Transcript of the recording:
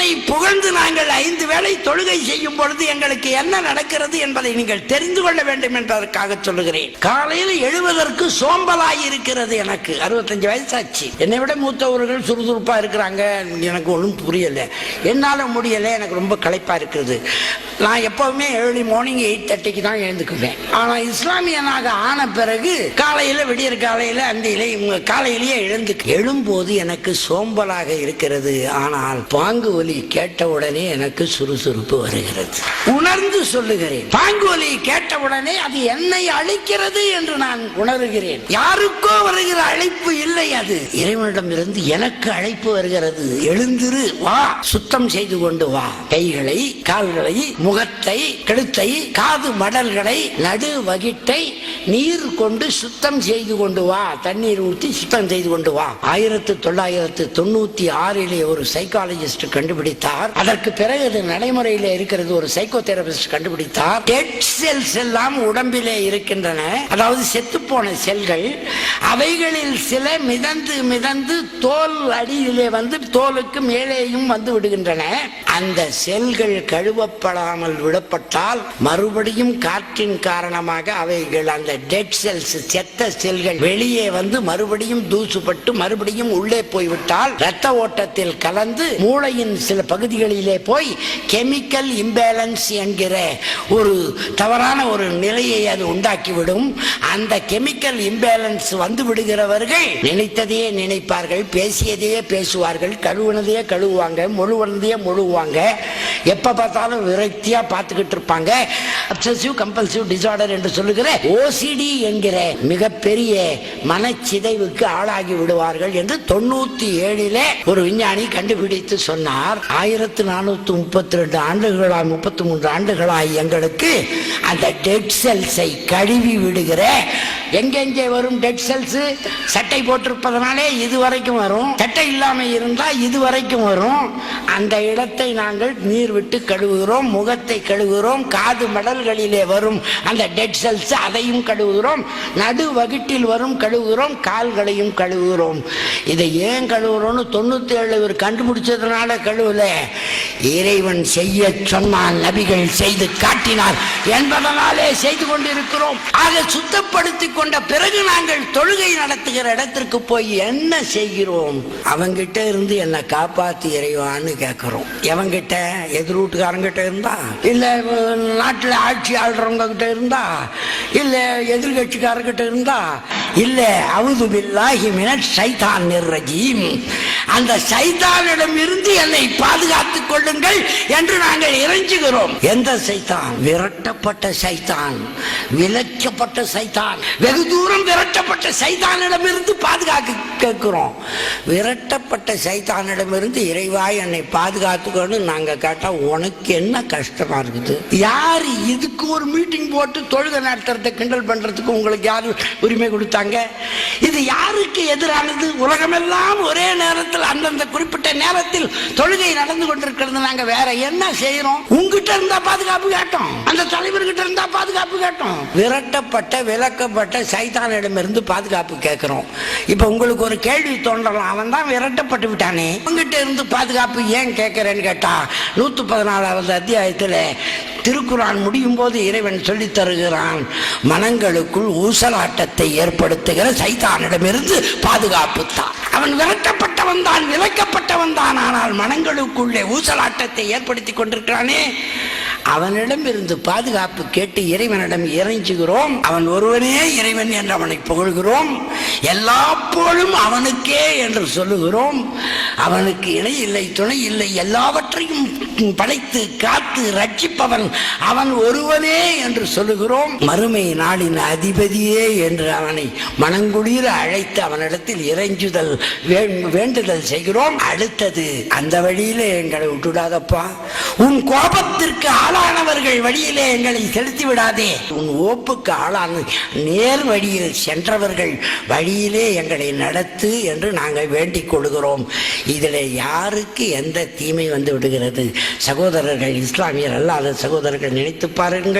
இறைவனை புகழ்ந்து நாங்கள் ஐந்து வேளை தொழுகை செய்யும் பொழுது எங்களுக்கு என்ன நடக்கிறது என்பதை நீங்கள் தெரிந்து கொள்ள வேண்டும் என்பதற்காக சொல்லுகிறேன். காலையில் எழுவதற்கு சோம்பலாய் இருக்கிறது எனக்கு. அறுபத்தஞ்சு வயசாச்சு. என்னை விட மூத்தவர்கள் சுறுசுறுப்பா இருக்கிறாங்க. எனக்கு ஒன்றும் புரியல. என்னால முடியல. எனக்கு ரொம்ப களைப்பா இருக்குது. நான் எப்பவுமே ஏர்லி மார்னிங் எயிட் தேர்ட்டிக்கு தான் எழுந்துக்குவேன். ஆனா இஸ்லாமியனாக ஆன பிறகு காலையில விடியற் காலையில அந்தியில இவங்க காலையிலேயே எழுந்து எழும்போது எனக்கு சோம்பலாக இருக்கிறது. ஆனால் பாங்கு ஒலி கேட்ட உடனே எனக்கு சுறுசுறுப்பு வருகிறது. உணர்ந்து சொல்லுகிறேன். பாங்கு ஒலி கேட்ட உடனே அது என்னை அழைக்கிறது என்று நான் உணர்கிறேன். யாருக்கோ வருகிற அழைப்பு இல்லை அது. இறைவனிடம் இருந்து எனக்கு அழைப்பு வருகிறது. எழுந்திரு வா. சுத்தம் செய்து கொண்டு வா. கைகளை கால்களை முகத்தை கழுத்தை காது மடல்களை நடு வகிட்டை நீர் கொண்டு சுத்தம் செய்து கொண்டு வா. தண்ணீர் ஊற்றி சுத்தம் செய்து கொண்டு வா. ஆயிரத்து தொள்ளாயிரத்து தொண்ணூத்தி ஆறிலே ஒரு சைக்காலஜிஸ்ட் கண்டுபிடித்தார். அதற்கு பிறகு அது நடைமுறையில் இருக்கிறது ஒரு சைக்கோ தெரபிஸ்ட் கண்டுபிடித்தார். டெட் செல்ஸ் எல்லாம் உடம்பிலே இருக்கின்றன. அதாவது செத்துப்போன செல்கள் அவைகளில் சில மிதந்து மிதந்து தோல் அடியிலே வந்து தோலுக்கு மேலேயும் வந்து விடுகின்றன. அந்த செல்கள் கழுவப்படாமல் விடப்பட்டால் மறுபடியும் காற்றின் காரணமாக அவைகள் அந்த டெட் செல்ஸ் செத்த செல்கள் வெளியே வந்து மறுபடியும் தூசுப்பட்டு மறுபடியும் உள்ளே போய்விட்டால் இரத்த ஓட்டத்தில் கலந்து மூளையின் சில பகுதிகளிலே போய் கெமிக்கல் இம்பேலன்ஸ் என்கிற ஒரு தவறான ஒரு நிலையை அது உண்டாக்கிவிடும். அந்த கெமிக்கல் இம்பேலன்ஸ் வந்து விடுகிறவர்கள் நினைத்ததையே நினைப்பார்கள் பேசியதையே பேசுவார்கள் கழுவுனதையே கழுவுவாங்க முழுவனதையே முழுவாங்க எப்ப பார்த்தாலும் விரக்தியா பார்த்துக்கிட்டு இருப்பாங்க. அப்சசிவ் கம்பல்சிவ் டிசார்டர் என்று சொல்லுகிற ஓசிடி என்கிற மிகப்பெரிய மனச்சிதைவுக்கு ஆளாகி விடுவார்கள் என்று தொண்ணூத்தி ஏழிலே ஒரு விஞ்ஞானி கண்டுபிடித்து சொன்னார். ஆயிரத்து நானூத்தி முப்பத்தி ரெண்டு ஆண்டுகளாய் முப்பத்தி மூன்று ஆண்டுகளாய் எங்களுக்கு அந்த டெட் செல்ஸை கழுவி விடுகிற எங்கெங்கே வரும் டெட் செல்ஸ் சட்டை போட்டிருப்பதனாலே இது வரைக்கும் வரும். சட்டை இல்லாமல் இருந்தால் இது வரைக்கும் வரும். அந்த இடத்தை நாங்கள் நீர் விட்டு கழுவுகிறோம் முகத்தை கழுவுகிறோம் காது மடல்களிலே வரும் அந்த டெட் செல்ஸ் அதையும் கழுவுகிறோம். நடு வகுட்டில் வரும் கழுவுகிறோம் கால்களையும் கழுவுகிறோம். இதை ஏன் கழுவுறோம்னு தொண்ணூத்தி ஏழு இவர் கண்டுபிடிச்சதுனால கழுவல. இறைவன் செய்ய சொன்னான் நபிகள் செய்து காட்டினார் என்பதனாலே செய்து கொண்டிருக்கிறோம். ஆக சுத்தப்படுத்தி கொண்ட பிறகு நாங்கள் தொழுகை நடத்துகிற இடத்திற்கு போய் என்ன செய்கிறோம்? அவங்கிட்ட இருந்து என்னை காப்பாத்தி இறைவான்னு கேட்கிறோம் எவங்கிட்ட? எதிர்வீட்டுக்காரங்கிட்ட இருந்தா? இல்ல நாட்டில் நாட்டுல ஆட்சி ஆள்றவங்க கிட்ட இருந்தா? இல்ல எதிர்கட்சிக்காரங்கிட்ட இருந்தா? இல்ல அவுது பில்லாஹி மினட் சைதான் நிர்ரஜீம் அந்த சைத்தானிடம் இருந்து என்னை பாதுகாத்துக் கொள்ளுங்கள் என்று நாங்கள் இறைஞ்சுகிறோம். எந்த சைத்தான்? விரட்டப்பட்ட சைத்தான். விலக்கப்பட்ட சைத்தான். வெகு தூரம் விரட்டப்பட்ட சைத்தானிடம் இருந்து பாதுகாக்க கேட்குறோம். விரட்டப்பட்ட சைத்தானிடமிருந்து இறைவாய் என்னை பாதுகாத்துக்கணும் நாங்க கேட்டால் உனக்கு என்ன கஷ்டமா இருக்குது? யார் இதுக்கு ஒரு மீட்டிங் போட்டு தொழுகை நடத்துறதை கிண்டல் பண்ணுறதுக்கு உங்களுக்கு யார் உரிமை கொடுத்தாங்க? இது யாருக்கு எதிரானது? உலகமெல்லாம் ஒரே நேரத்தில் அந்தந்த குறிப்பிட்ட நேரத்தில் தொழுகை நடந்து கொண்டிருக்கிறது. நாங்கள் வேற என்ன செய்யறோம்? உங்ககிட்ட இருந்தா பாதுகாப்பு கேட்டோம். அந்த தலைவர்கிட்ட இருந்தா பாதுகாப்பு கேட்டோம். விரட்டப்பட்ட விளக்கப்பட்ட சைத்தானிடமிருந்து பாதுகாப்பு கேட்கிறோம். இப்ப உங்களுக்கு ஒரு கேள்வி தோன்றலாம். அவன் தான் விரட்டப்பட்டு விட்டானே. உங்ககிட்ட இருந்து பாதுகாப்பு ஏன் கேட்கிறேன்னு கேட்டா நூத்தி பதினாலாவது அத்தியாயத்துல திருக்குறான் முடியும் போது இறைவன் சொல்லித் தருகிறான் மனங்களுக்குள் ஊசலாட்டத்தை ஏற்படுத்துகிற சைத்தானிடமிருந்து பாதுகாப்பு தான். அவன் விரட்டப்பட்டவன் தான் விலக்கப்பட்டவன் தான். ஆனால் மனங்களுக்குள்ளே ஊசலாட்டத்தை ஏற்படுத்தி கொண்டிருக்கிறானே. அவனிடம் இருந்து பாதுகாப்பு கேட்டு இறைவனிடம் இறைஞ்சுகிறோம். அவன் ஒருவனே இறைவன் என்று அவனை புகழ்கிறோம். எல்லா புகழும் அவனுக்கே என்று சொல்லுகிறோம். அவனுக்கு இணை இல்லை துணை இல்லை எல்லாவற்றையும் படைத்து காத்து ரட்சிப்பவன் அவன் ஒருவனே என்று சொல்லுகிறோம். மறுமை நாளின் அதிபதியே என்று அவனை மனங்குளிர அழைத்து அவனிடத்தில் இறைஞ்சுதல் வேண்டுதல் செய்கிறோம். அடுத்தது அந்த வழியிலே எங்களை விட்டுடாதப்பா உன் கோபத்திற்கு ஆளானவர்கள் வழியிலே எங்களை செலுத்தி விடாதே. உன் ஓப்புக்கு ஆளான நேர் வழியில் சென்றவர்கள் வழியிலே எங்களை நடத்து என்று நாங்கள் வேண்டிக் கொள்கிறோம். இதில் யாருக்கு எந்த தீமை வந்து விடுகிறது? சகோதரர்கள் இஸ்லாமியர் அல்லாத சகோதரர்கள் நினைத்து பாருங்கள்.